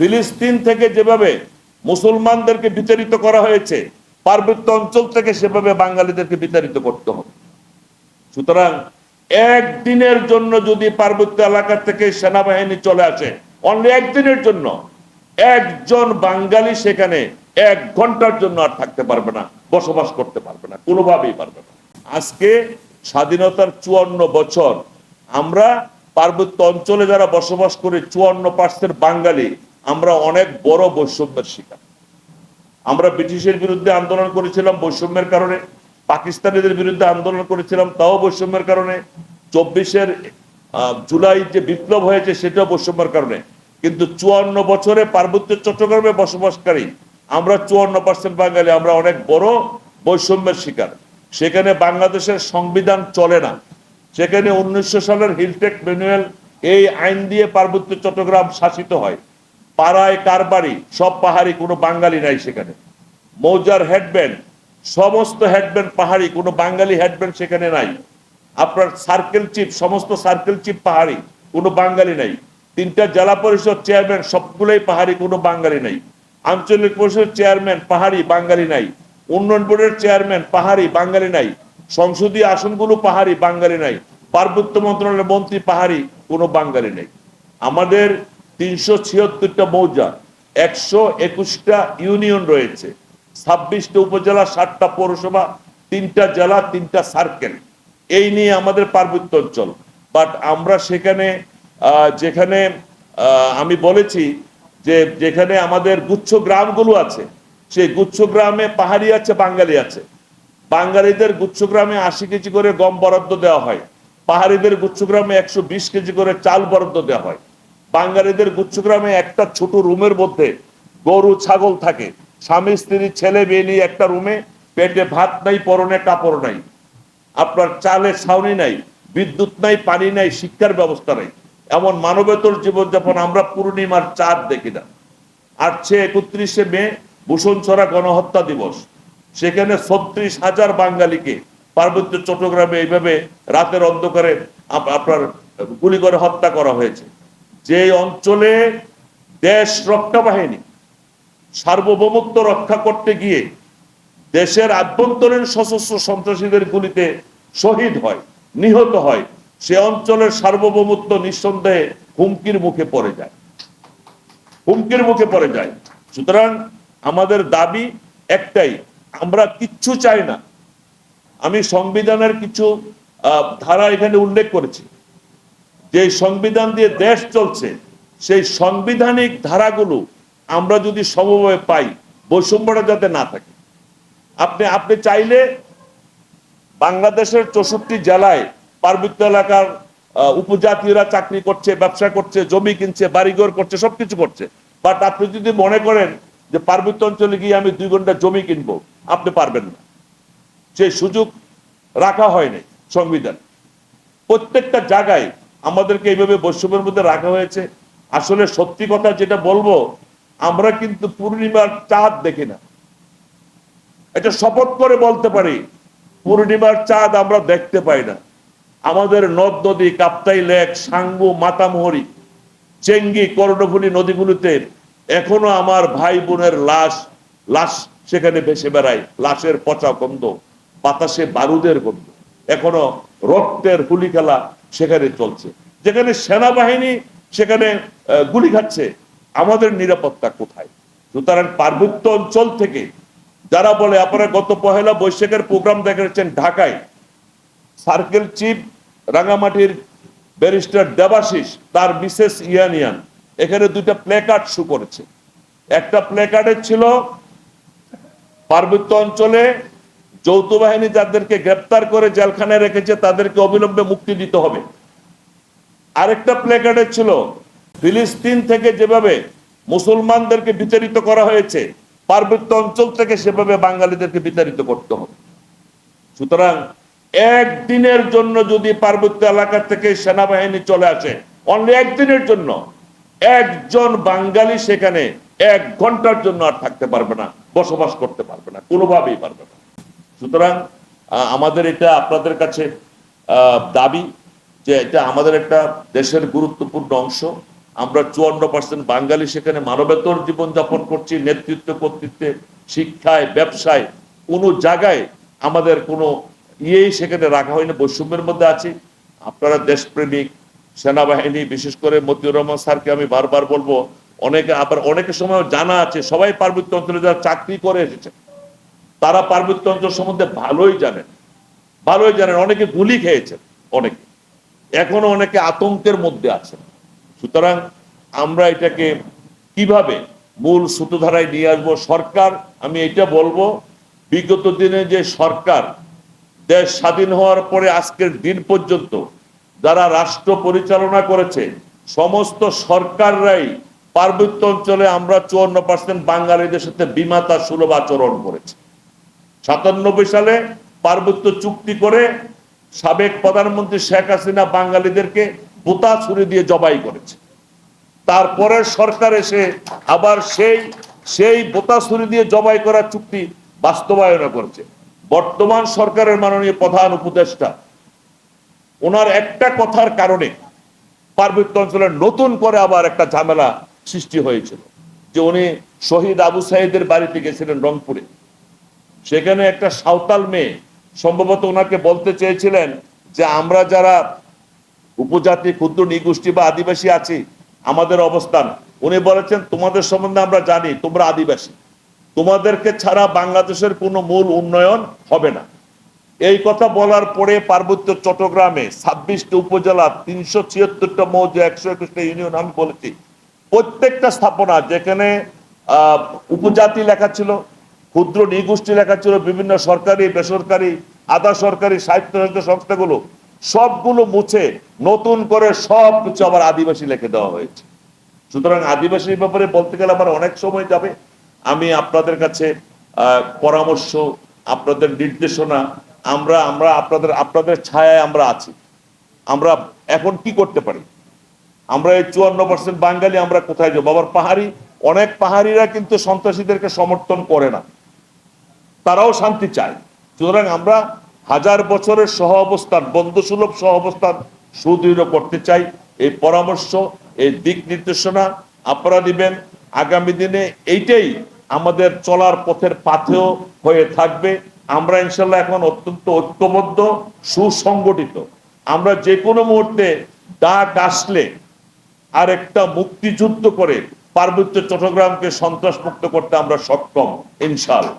ফিলিস্তিন থেকে যেভাবে মুসলমানদেরকে বিতাড়িত করা হয়েছে, পার্বত্য অঞ্চল থেকে সেভাবে বাঙালিদেরকে বিতাড়িত করতে হবে। সুতরাং একদিনের জন্য যদি পার্বত্য এলাকা থেকে সেনাবাহিনী চলে আসে অনলি একদিনের জন্য, একজন বাঙালি সেখানে এক ঘণ্টার জন্য আর থাকতে পারবে না, বসবাস করতে পারবে না, কোনোভাবেই পারবে না। আজকে স্বাধীনতার চুয়ান্ন বছর, আমরা পার্বত্য অঞ্চলে যারা বসবাস করে চুয়ান্ন পার্সেন্ট বাঙালি আমরা অনেক বড় বৈষম্যের শিকার। আমরা ব্রিটিশের বিরুদ্ধে আন্দোলন করেছিলাম বৈষম্যের কারণে, পাকিস্তানিদের বিরুদ্ধে আন্দোলন করেছিলাম তাও বৈষম্যের কারণে, চব্বিশের জুলাই যে বিপ্লব হয়েছে সেটাও বৈষম্যের কারণে। কিন্তু চুয়ান্ন বছরে পার্বত্য চট্টগ্রামে বসবাসকারী, আমরা চুয়ান্ন পার্সেন্ট বাঙালি, আমরা অনেক বড় বৈষম্যের শিকার। সেখানে বাংলাদেশের সংবিধান চলে না। সেখানে উনিশশো সালের হিলটেক ম্যানুয়াল এই আইন দিয়ে পার্বত্য চট্টগ্রাম শাসিত হয়। পাড়ায় কারবারি সব পাহাড়ি, কোনো বাঙালি নাই সেখানে। মৌজার হেডব্যান্ড সমস্ত হেডব্যান্ড পাহাড়ি, কোনো বাঙালি হেডব্যান্ড সেখানে নাই। আপনার সার্কেল চিফ সমস্ত সার্কেল চিফ পাহাড়ি, কোনো বাঙালি নাই। তিনটা জেলা পরিষদ চেয়ারম্যান সবগুলোই পাহাড়ি, কোনো বাঙালি নাই। আঞ্চলিক পরিষদ চেয়ারম্যান পাহাড়ি, বাঙালি নাই। উন্নয়ন বোর্ডের চেয়ারম্যান পাহাড়ি, বাঙালি নাই। সংসদীয় আসনগুলো পাহাড়ি, বাঙালি নাই। পার্বত্য মন্ত্রণালয়ের মন্ত্রী পাহাড়ি, কোনো বাঙালি নেই। আমাদের তিনশো ছিয়াত্তরটা মৌজা, একশো একুশটা ইউনিয়ন রয়েছে, ছাব্বিশটা উপজেলা, ষাটটা পৌরসভা, তিনটা জেলা, তিনটা সার্কেল এই নিয়ে আমাদের পার্বত্য অঞ্চল। বাট আমরা সেখানে যেখানে আমি বলেছি যে যেখানে আমাদের গুচ্ছ গ্রামগুলো আছে, সেই গুচ্ছ গ্রামে পাহাড়ি আছে, বাঙালি আছে। বাঙালিদের গুচ্ছগ্রামে আশি কেজি করে গম বরাদ্দ দেওয়া হয়। পাহাড়িদের গুচ্ছগ্রামে একশো বিশ কেজি করে চাল বরাদ্দ দেওয়া হয়। বাঙালিদের গুচ্ছগ্রামে একটা ছোট রুমের মধ্যে গরু, ছাগল থাকে। স্বামী, স্ত্রী, ছেলে, মেয়ে নিয়ে একটা রুমে পেটে ভাত নাই, পরনে কাপড় নাই। আপনার চালের ছাউনি নাই, বিদ্যুৎ নাই, পানি নাই, শিক্ষার ব্যবস্থা নাই। এমন মানবেতর জীবনযাপন আমরা পূর্ণিমার চাঁদ দেখি না। আর আসছে একত্রিশে মে, ভূষণছড়া গণহত্যা দিবস। সেখানে ছত্রিশ হাজার বাঙালিকে পার্বত্য চট্টগ্রামে এইভাবে রাতের অন্ধকারে আপনার গুলি করে হত্যা করা হয়েছে। যে অঞ্চলে দেশ রক্ষা বাহিনী সার্বভৌমত্ব রক্ষা করতে গিয়ে দেশের আভ্যন্তরীণ সশস্ত্র সন্ত্রাসীদের গুলিতে শহীদ হয়, নিহত হয়, সে অঞ্চলের সার্বভৌমত্ব নিঃসন্দেহে হুমকির মুখে পড়ে যায়। হুমকির মুখে পড়ে যায়। সুতরাং আমাদের দাবি একটাই, আমরা কিচ্ছু চাই না। আমি সংবিধানের কিছু ধারা এখানে উল্লেখ করেছি। যে সংবিধান দিয়ে দেশ চলছে, সেই সাংবিধানিক ধারাগুলো আমরা যদি সমভাবে পাই, বৈষম্যটা যাতে না থাকে। আপনি আপনি চাইলে বাংলাদেশের চৌষট্টি জেলায় পার্বত্য এলাকার উপজাতীয়রা চাকরি করছে, ব্যবসা করছে, জমি কিনছে, বাড়িঘর করছে, সবকিছু করছে। বাট আপনি যদি মনে করেন যে পার্বত্য অঞ্চলে গিয়ে আমি দুই ঘণ্টা জমি কিনবো, আপনি পারবেন না। সেই সুযোগ রাখা হয়নি সংবিধান। প্রত্যেকটা জায়গায় আমাদেরকে এইভাবে বৈষম্যের মধ্যে রাখা হয়েছে। আসলে সত্যি কথা যেটা বলব, আমরা কিন্তু পূর্ণিমার চাঁদ দেখি না। এটা শপথ করে বলতে পারি, পূর্ণিমার চাঁদ আমরা দেখতে পাই না। আমাদের নদ নদী, কাপ্তাই লেক, সাঙ্গু, মাতামোহরি, চেঙ্গি, কর্ণফুলি নদীগুলিতে এখনও আমার ভাই বোনের লাশ লাশ সেখানে ভেসে বেড়ায়। লাশের পচা গন্ধ, বাতাসে বারুদের গন্ধ, এখনও রক্তের হুলি খেলা সেখানে চলছে। যেখানে সেনাবাহিনী সেখানে গুলি খাচ্ছে, আমাদের নিরাপত্তা কোথায়? সুতরাং পার্বত্য অঞ্চল থেকে যারা বলে, আপনারা গত পহেলা বৈশাখের প্রোগ্রাম দেখেছেন ঢাকায়। সার্কেল চিফ রাঙামাটির ব্যারিস্টার দেবাশিস, তার মিসেস ইয়ানিয়ান, এখানে দুইটা প্লেকার্ড শু করেছে। একটা প্লেকার্ডে ছিল পার্বত্য অঞ্চলে যৌথ বাহিনী যাদেরকে গ্রেপ্তার করে জেলখানায় রেখেছে, তাদেরকে অবিলম্বে মুক্তি দিতে হবে। আরেকটা প্লেকার্ডে ছিল, ফিলিস্তিন থেকে যেভাবে মুসলমানদেরকে বিতাড়িত করা হয়েছে, পার্বত্য অঞ্চল থেকে সেভাবে বাঙালিদেরকে বিতাড়িত করতে হবে। সুতরাং একদিনের জন্য যদি পার্বত্য এলাকা থেকে সেনাবাহিনী চলে আসে অনলি একদিনের জন্য, একজন বাঙালি সেখানে এক ঘণ্টার জন্য আর থাকতে পারবে না, বসবাস করতে পারবে না, কোনোভাবেই পারবে না। সুতরাং আমাদের এটা আপনাদের কাছে দাবি যে এটা আমাদের একটা দেশের গুরুত্বপূর্ণ অংশ। আমরা চুয়ান্ন পার্সেন্ট বাঙালি সেখানে মানবেতর জীবনযাপন করছি, নেতৃত্ব কর্তৃত্বে, শিক্ষায়, ব্যবসায়। কোনো জায়গায় আমাদের কোনো ইয়েই সেখানে রাখা হয়নি, বৈষম্যের মধ্যে আছি। আপনারা দেশপ্রেমিক, সেনাবাহিনী, বিশেষ করে মতিউর রহমান স্যারকে আমি বারবার বলব, অনেকে, আবার অনেকের সময় জানা আছে, সবাই পার্বত্য অঞ্চলে যারা চাকরি করে এসেছে তারা পার্বত্য অঞ্চল সম্বন্ধে ভালোই জানেন। ভালোই জানেন, অনেকে গুলি খেয়েছেন, অনেকে। এখনও অনেকে আতঙ্কের মধ্যে আছেন। সুতরাং আমরা এটাকে কীভাবে মূল সূত্রধারায় নিয়ে আসব? সরকার, আমি এটা বলব, বিগত দিনে যে সরকার দেশ স্বাধীন হওয়ার পরে আজকের দিন পর্যন্ত যারা রাষ্ট্র পরিচালনা করেছে, সমস্ত সরকাররাই পার্বত্য অঞ্চলে আমরা চুয়ান্ন পার্সেন্ট বাঙালিদের সাথে বিমাতা সুলভ আচরণ করেছে। সাতানব্বই সালে পার্বত্য চুক্তি করে সাবেক প্রধানমন্ত্রী শেখ হাসিনা বাঙালিদেরকে বোতা ছুরি দিয়ে জবাই করেছে। তারপরে সরকার এসে আবার সেই সেই বোতা ছুরি দিয়ে জবাই করা চুক্তি বাস্তবায়ন করেছে। বর্তমান সরকারের মাননীয় প্রধান উপদেষ্টা, ওনার একটা কথার কারণে পার্বত্য অঞ্চলে নতুন করে আবার একটা ঝামেলা সৃষ্টি হয়েছিল যে উনি শহীদ আবু সাইদের বাড়িতে গেছিলেন রংপুরে। সেখানে একটা সাঁওতাল মেয়ে সম্ভবত ওনাকে বলতে চেয়েছিলেন যে আমরা যারা উপজাতি, ক্ষুদ্র, নিগোষ্ঠী বা আদিবাসী আছি, আমাদের অবস্থান। উনি বলেছেন, তোমাদের সম্বন্ধে আমরা জানি, তোমরা আদিবাসী। তোমাদেরকে ছাড়া বাংলাদেশের কোনো মূল উন্নয়ন হবে না। এই কথা বলার পরে পার্বত্য চট্টগ্রামে ছাব্বিশটা উপজেলা, তিনশো ছিয়াত্তরটা মৌজা, একশো একুশটা ইউনিয়ন আমি বলেছি। প্রত্যেকটা স্থাপনা যেখানে উপজাতি লেখা ছিল ক্ষুদ্র নিগোষ্ঠী লেখা ছিল বিভিন্ন সরকারি, বেসরকারি, আধা সরকারি সাহিত্য সংস্থাগুলো সবগুলো মুছে নতুন করে সব কিছু আবার আদিবাসী লেখে দেওয়া হয়েছে। সুতরাং আদিবাসীর ব্যাপারে বলতে গেলে আমার অনেক সময় যাবে। আমি আপনাদের কাছে পরামর্শ, আপনাদের নির্দেশনা, আমরা আমরা আপনাদের আপনাদের ছায়ায় আমরা আছি। আমরা এখন কি করতে পারি? আমরা এই চুয়ান্ন পার্সেন্ট বাঙালি, আমরা কোথায় যাব? আবার পাহাড়ি, অনেক পাহাড়িরা কিন্তু সন্ত্রাসীদেরকে সমর্থন করে না। তারাও শান্তি চায়। সুতরাং আমরা হাজার বছরের সহ অবস্থান, বন্ধুসুলভ সহ অবস্থান সুদৃঢ় করতে চাই। এই পরামর্শ, এই দিক নির্দেশনা আপনারা দিবেন। আগামী দিনে এইটাই আমাদের চলার পথের পাথেও হয়ে থাকবে। আমরা ইনশাল্লাহ এখন অত্যন্ত ঐক্যবদ্ধ, সুসংগঠিত। আমরা যে কোনো মুহূর্তে ডাক আসলে আর একটা মুক্তিযুদ্ধ করে পার্বত্য চট্টগ্রামকে সন্ত্রাস মুক্ত করতে আমরা সক্ষম, ইনশাল্লাহ।